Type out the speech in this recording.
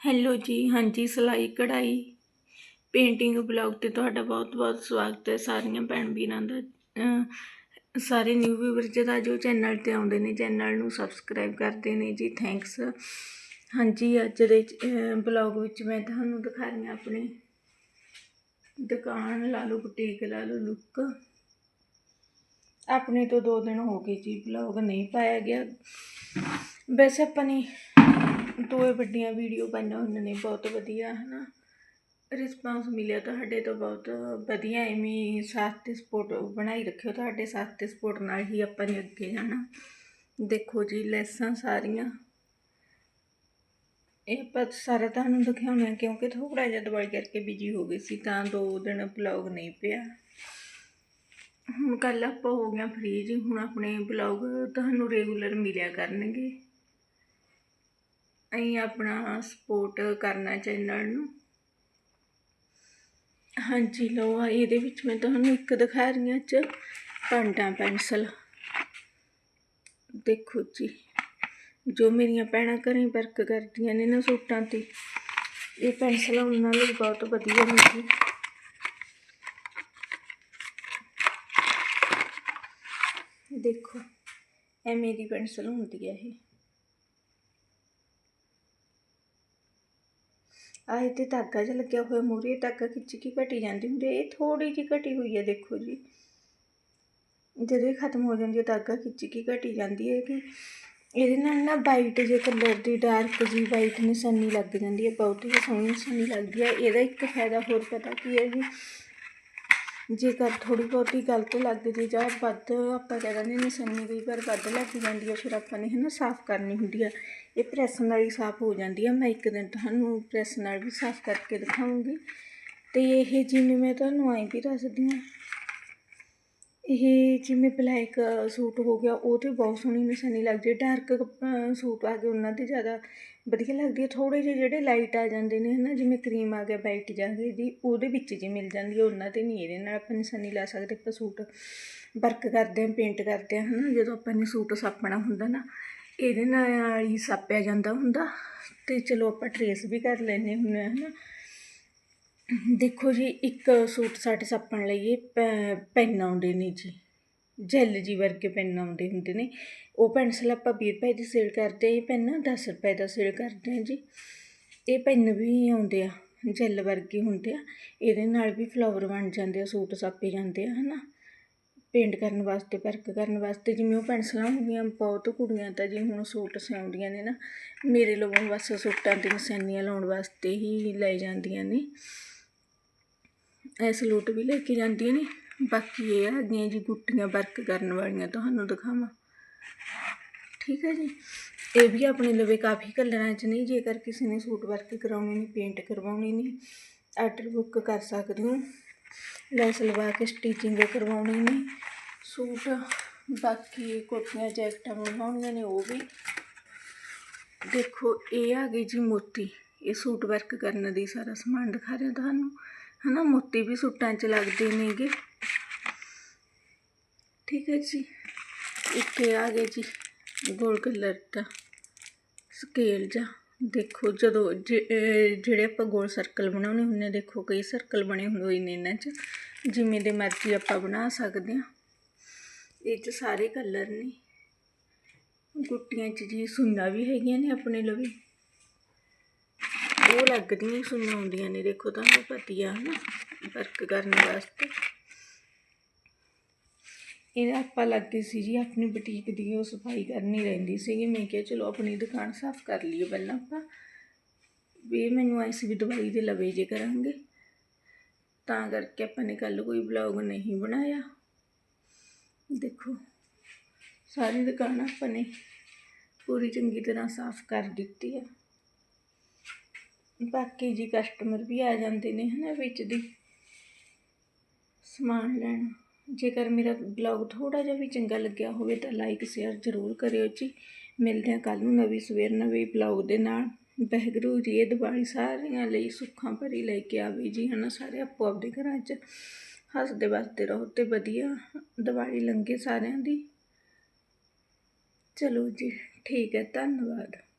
Hello ਜੀ, ਹਾਂਜੀ, ਸਿਲਾਈ, ਕਢਾਈ, ਪੇਂਟਿੰਗ, ਬਲੌਗ ਤੇ ਤੁਹਾਡਾ ਬਹੁਤ-ਬਹੁਤ ਸਵਾਗਤ ਹੈ। ਸਾਰੀਆਂ ਭੈਣ ਵੀਰਾਂ ਦਾ ਸਾਰੇ ਨਿਊ ਵੀਵਰ ਜਿਹੜਾ ਜੋ ਚੈਨਲ ਤੇ ਆਉਂਦੇ ਨੇ ਚੈਨਲ ਨੂੰ ਸਬਸਕ੍ਰਾਈਬ ਕਰਦੇ ਨੇ ਜੀ ਥੈਂਕਸ ਹਾਂਜੀ, ਅੱਜ ਦੇ ਬਲੌਗ ਵਿੱਚ ਮੈਂ ਤੁਹਾਨੂੰ ਦਿਖਾ ਰਹੀ ਹਾਂ ਆਪਣੀ ਦੁਕਾਨ, ਲਾ ਲਓ ਬੁਟੀਕ ਲਾ ਲਓ ਲੁੱਕ ਆਪਣੇ ਤੋਂ ਦੋ ਦਿਨ ਹੋ ਗਏ ਜੀ, ਬਲੌਗ ਨਹੀਂ ਪਾਇਆ ਗਿਆ। ਵੈਸੇ ਆਪਾਂ ਨੇ ਦੋਏ ਵੱਡੀਆਂ ਵੀਡੀਓ ਪਾਈਆਂ ਉਹਨਾਂ ਨੇ ਬਹੁਤ ਵਧੀਆ, ਹਨਾ। ਰਿਸਪਾਂਸ ਮਿਲਿਆ ਤੁਹਾਡੇ ਤੋਂ ਬਹੁਤ ਵਧੀਆ, ਐਵੇਂ ਸਾਥ ਤੇ ਸਪੋਰਟ ਬਣਾਈ ਰੱਖਿਓ ਤੁਹਾਡੇ ਸਾਥ ਤੇ ਸਪੋਰਟ ਨਾਲ ਹੀ ਆਪਾਂ ਨੇ ਅੱਗੇ ਜਾਣਾ। ਦੇਖੋ ਜੀ ਲੈਸਾਂ ਸਾਰੀਆਂ। ਇਹ ਆਪਾਂ ਸਾਰਾ ਤੁਹਾਨੂੰ ਦਿਖਾਉਣਾ ਹੈ ਕਿਉਂਕਿ ਥੋੜਾ ਜਿਹਾ ਦਵਾਈ ਕਰਕੇ ਬਿਜ਼ੀ ਹੋ ਗਈ ਸੀ, ਤਾਂ ਦੋ ਦਿਨ ਬਲੌਗ ਨਹੀਂ ਪਿਆ। ਹੁਣ ਕੱਲ ਆਪਾਂ ਹੋ ਗਿਆ ਫ੍ਰੀ ਜੀ, ਹੁਣ ਆਪਣੇ ਬਲੌਗ ਤੁਹਾਨੂੰ ਰੈਗੂਲਰ ਮਿਲਿਆ ਕਰਨਗੇ। ਅਸੀਂ ਆਪਣਾ ਸਪੋਰਟ ਕਰਨਾ ਚੈਨਲ ਨੂੰ ਹਾਂਜੀ ਲਓ ਆ ਇਹਦੇ ਵਿੱਚ ਮੈਂ ਤੁਹਾਨੂੰ ਇੱਕ ਦਿਖਾ ਰਹੀ ਹਾਂ ਚ ਪੰਡਾ ਪੈਨਸਲ। ਦੇਖੋ ਜੀ, ਜੋ ਮੇਰੀਆਂ ਭੈਣਾਂ ਘਰੇ ਵਰਕ ਕਰਦੀਆਂ ਨੇ ਨਾ ਸੂਟਾਂ ਤੇ, ਇਹ ਪੈਨਸਲ ਉਹਨਾਂ ਲਈ ਬਹੁਤ ਵਧੀਆ ਹੁੰਦੀ ਦੇਖੋ, ਐਵੇਂ ਦੀ ਪੈਨਸਲ ਹੁੰਦੀ ਹੈ ਇਹ। ਆਹ ਤੇ ਧਾਗਾ ਜਿਹਾ ਲੱਗਿਆ ਹੋਇਆ ਮੂਰੇ ਧਾਗਾ ਖਿੱਚ ਕੇ ਘਟੀ ਜਾਂਦੀ ਹੁੰਦੀ ਹੈ। ਇਹ ਥੋੜੀ ਜਿਹੀ ਘਟੀ ਹੋਈ ਹੈ, ਦੇਖੋ ਜੀ। ਜਦੋਂ ਇਹ ਖਤਮ ਹੋ ਜਾਂਦੀ ਹੈ, ਧਾਗਾ ਖਿੱਚ ਕੇ ਘਟੀ ਜਾਂਦੀ ਹੈ ਕਿ ਇਹਦੇ ਨਾਲ ਨਾ ਵਾਈਟ ਜੇ ਕਲਰ ਦੀ ਡਾਰਕ ਜੀ ਵਾਈਟ ਨਿਸ਼ਾਨੀ ਲੱਗ ਜਾਂਦੀ ਹੈ, ਬਹੁਤ ਹੀ ਸੋਹਣੀ ਨਿਸ਼ਾਨੀ ਲੱਗਦੀ ਹੈ। ਇਹਦਾ ਇੱਕ ਫਾਇਦਾ ਹੋਰ ਪਤਾ ਕੀ ਹੈ ਜੀ, ਜੇਕਰ ਥੋੜੀ ਬਹੁਤੀ ਗਲਤ ਲੱਗਦੀ ਜਾਂ ਵੱਧ ਆਪਾਂ ਕਹਿ ਦਿੰਦੇ ਨਿਸ਼ਾਨੀ ਕਈ ਵਾਰ ਵੱਧ ਲੱਗ ਜਾਂਦੀ ਹੈ, ਫਿਰ ਆਪਾਂ ਨੇ ਹੈ ਨਾ ਸਾਫ਼ ਕਰਨੀ ਹੁੰਦੀ ਆ ਇਹ ਪ੍ਰੈਸ ਨਾਲ ਹੀ ਸਾਫ਼ ਹੋ ਜਾਂਦੀ ਆ। ਮੈਂ ਇੱਕ ਦਿਨ ਤੁਹਾਨੂੰ ਪ੍ਰੈਸ ਨਾਲ ਵੀ ਸਾਫ਼ ਕਰਕੇ ਦਿਖਾਉਂਗੀ। ਤੇ ਇਹ ਜਿਵੇਂ ਮੈਂ ਤੁਹਾਨੂੰ ਆਈ ਵੀ ਦੱਸਦੀ ਹਾਂ ਇਹ ਜਿਵੇਂ ਬਲੈਕ ਸੂਟ ਹੋ ਗਿਆ, ਉਹ ਤੇ ਬਹੁਤ ਸੋਹਣੀ ਨਿਸ਼ਾਨੀ ਲੱਗਦੀ ਹੈ ਡਾਰਕ ਸੂਟ ਆ ਗਏ, ਉਹਨਾਂ ਤੇ ਜ਼ਿਆਦਾ ਵਧੀਆ ਲੱਗਦੀ ਹੈ ਥੋੜੇ ਜਿਹੇ ਜਿਹੜੇ ਲਾਈਟ ਆ ਜਾਂਦੇ ਨੇ, ਹਨਾ, ਜਿਵੇਂ ਕਰੀਮ ਆ ਗਿਆ ਵਾਈਟ ਜਾ ਗਈ ਦੀ ਉਹਦੇ ਵਿੱਚ ਜੀ ਮਿਲ ਜਾਂਦੀ ਹੈ ਉਹਨਾਂ ਤੇ ਨਹੀਂ ਇਹਦੇ ਨਾਲ ਆਪਾਂ ਨਿਸ਼ਾਨੀ ਲਾ ਸਕਦੇ। ਆਪਾਂ ਸੂਟ ਵਰਕ ਕਰਦੇ ਹਾਂ ਪੇਂਟ ਕਰਦੇ ਹਾਂ ਹਨਾ, ਜਦੋਂ ਆਪਾਂ ਨੇ ਸੂਟ ਸਾਪਣਾ ਹੁੰਦਾ ਨਾ। ਇਹਦੇ ਨਾਲ ਹੀ ਸਾਪਿਆ ਜਾਂਦਾ ਹੁੰਦਾ ਤੇ ਚਲੋ ਆਪਾਂ ਟਰੇਸ ਵੀ ਕਰ ਲੈਨੇ ਹੁੰਦੇ ਹਾਂ, ਹਨਾ। ਦੇਖੋ ਜੀ, ਇੱਕ ਸੂਟ ਸਾਡੇ ਸਾਪਣ ਲਈ ਇਹ ਪੈਨ ਆਉਂਦੇ ਨੇ ਜੀ। ਜੈਲ ਜੀ ਵਰਗੇ ਪੈਨ ਆਉਂਦੇ ਹੁੰਦੇ ਨੇ। ਉਹ ਪੈਨਸਲ ਆਪਾਂ 20 ਰੁਪਏ ਦੀ ਸੇਲ ਕਰਦੇ ਇਹ ਪੈਨ 10 ਰੁਪਏ ਦਾ ਸੇਲ ਕਰਦੇ ਆ ਜੀ। ਇਹ ਪੈਨ ਵੀ ਆਉਂਦੇ ਆ, ਜੈਲ ਵਰਗੇ ਹੁੰਦੇ ਆ। ਇਹਦੇ ਨਾਲ ਵੀ ਫਲਾਵਰ ਬਣ ਜਾਂਦੇ ਆ, ਸੂਟ ਸਾਪੇ ਜਾਂਦੇ ਆ, ਹਨਾ। ਪੇਂਟ ਕਰਨ ਵਾਸਤੇ, ਵਰਕ ਕਰਨ ਵਾਸਤੇ, ਜਿਵੇਂ ਉਹ ਪੈਨਸਲਾਂ ਹੁੰਦੀਆਂ ਬਹੁਤ ਕੁੜੀਆਂ ਤਾਂ ਜੀ ਹੁਣ ਸੂਟ ਸਿਉਂਦੀਆਂ ਨੇ ਨਾ, ਮੇਰੇ ਲੋਕਾਂ ਬਸ ਸੂਟਾਂ ਤੇ ਨਿਸ਼ਾਨੀਆਂ ਲਾਉਣ ਵਾਸਤੇ ਹੀ ਲੈ ਜਾਂਦੀਆਂ ਨੇ। ਇਹ ਸਲੂਟ ਵੀ ਲੈ ਕੇ ਜਾਂਦੀਆਂ ਨੇ। ਬਾਕੀ ਇਹ ਆ ਗਈਆਂ ਜੀ ਗੁੱਟੀਆਂ ਵਰਕ ਕਰਨ ਵਾਲੀਆਂ ਤੁਹਾਨੂੰ ਦਿਖਾਵਾਂ। ਠੀਕ ਹੈ ਜੀ। ਇਹ ਵੀ ਆਪਣੇ ਲਵੇ ਕਾਫੀ ਕਲਰਾਂ 'ਚ ਨਹੀਂ ਜੇਕਰ ਕਿਸੇ ਨੇ ਸੂਟ ਵਰਕ ਕਰਾਉਣੀ ਨਹੀਂ ਪੇਂਟ ਕਰਵਾਉਣੀ ਨਹੀਂ ਆਰਡਰ ਬੁੱਕ ਕਰ ਸਕਦੇ ਹੋ। ਲੈਸ ਲਵਾ ਕੇ ਸਟਿਚਿੰਗ ਕਰਵਾਉਣੀ ਨੇ। ਸੂਟ, ਬਾਕੀ ਕੋਟੀਆਂ, ਜੈਕਟਾਂ ਬਣਵਾਉਣੀਆਂ ਨੇ ਉਹ ਵੀ। ਦੇਖੋ, ਇਹ ਆ ਗਈ ਜੀ ਮੋਤੀ। ਇਹ ਸੂਟ ਵਰਕ ਕਰਨ ਦੀ ਸਾਰਾ ਸਮਾਨ ਦਿਖਾ ਰਿਹਾ ਤੁਹਾਨੂੰ। ਹਨਾ, ਮੋਤੀ ਵੀ ਸੂਟਾਂ 'ਚ ਲੱਗਦੇ ਨੇਗੇ। ਠੀਕ ਹੈ ਜੀ। ਇੱਕ ਆ ਗਏ ਜੀ, ਗੋਲ ਕਲਰ ਦਾ ਸਕੇਲ ਜਾਂ ਦੇਖੋ, ਜਦੋਂ ਜਿਹੜੇ ਆਪਾਂ ਗੋਲ ਸਰਕਲ ਬਣਾਉਣੇ ਹੁੰਦੇ ਦੇਖੋ, ਕਈ ਸਰਕਲ ਬਣੇ ਹੋਏ ਨੇ ਇਹਨਾਂ 'ਚ। ਜਿਵੇਂ ਦੇ ਮਰਜ਼ੀ ਆਪਾਂ ਬਣਾ ਸਕਦੇ ਹਾਂ। ਇਹ 'ਚ ਸਾਰੇ ਕਲਰ ਨੇ। ਗੁੱਟੀਆਂ 'ਚ ਜੀ ਸੁੰਨਾ ਵੀ ਹੈਗੀਆਂ ਨੇ ਆਪਣੇ ਲਵੇ। ਉਹ ਲੱਗਦੀਆਂ ਸੁੰਨਾ ਹੁੰਦੀਆਂ ਨੇ, ਦੇਖੋ, ਤੁਹਾਨੂੰ ਪਤੀਆ ਹਨਾ। ਵਰਕ ਕਰਨ ਵਾਸਤੇ। ਇਹ ਆਪਾਂ ਲੱਗੇ ਸੀ ਜੀ, ਆਪਣੀ ਬੁਟੀਕ ਦੀ ਉਹ ਸਫ਼ਾਈ ਕਰਨੀ ਰਹਿੰਦੀ ਸੀਗੀ ਮੈਂ ਕਿਹਾ ਚਲੋ ਆਪਣੀ ਦੁਕਾਨ ਸਾਫ਼ ਕਰ ਲਈਏ ਪਹਿਲਾਂ ਆਪਾਂ। ਵੀ ਮੈਨੂੰ ਐਸੀ ਵੀ ਦਵਾਈ ਦੇ ਲਵੇ ਜੇ ਕਰਾਂਗੇ। ਤਾਂ ਕਰਕੇ ਆਪਾਂ ਨੇ ਕੱਲ ਕੋਈ ਬਲੌਗ ਨਹੀਂ ਬਣਾਇਆ। ਦੇਖੋ, ਸਾਰੀ ਦੁਕਾਨ ਆਪਾਂ ਨੇ ਪੂਰੀ ਚੰਗੀ ਤਰ੍ਹਾਂ ਸਾਫ਼ ਕਰ ਦਿੱਤੀ ਆ। ਬਾਕੀ ਜੀ ਕਸਟਮਰ ਵੀ ਆ ਜਾਂਦੇ ਨੇ ਹਨਾ ਵਿੱਚ ਦੀ। ਸਮਾਨ ਲੈਣ। ਜੇਕਰ ਮੇਰਾ ਬਲੌਗ ਥੋੜਾ ਜਿਹਾ ਵੀ ਚੰਗਾ ਲੱਗਿਆ ਹੋਵੇ ਤਾਂ ਲਾਈਕ ਸ਼ੇਅਰ ਜ਼ਰੂਰ ਕਰਿਓ ਜੀ। ਮਿਲਦੇ ਹਾਂ ਕੱਲ ਨੂੰ ਨਵੀਂ ਸਵੇਰ ਨਵੇਂ ਬਲੌਗ ਦੇ ਨਾਲ। ਬਹਿਗਰੂ ਜੀ, ਇਹ ਦਿਵਾਲੀ ਸਾਰਿਆਂ ਲਈ ਸੁੱਖਾਂ ਭਰੀ ਲੈ ਕੇ ਆਵੇ ਜੀ, ਹਨਾ? ਸਾਰੇ ਆਪੋ ਆਪਦੇ ਘਰਾਂ 'ਚ ਹੱਸਦੇ ਵਸਦੇ ਰਹੋ ਤੇ ਵਧੀਆ ਦੀਵਾਲੀ ਲੰਘੇ ਸਾਰਿਆਂ ਦੀ। ਚਲੋ ਜੀ, ਠੀਕ ਹੈ, ਧੰਨਵਾਦ।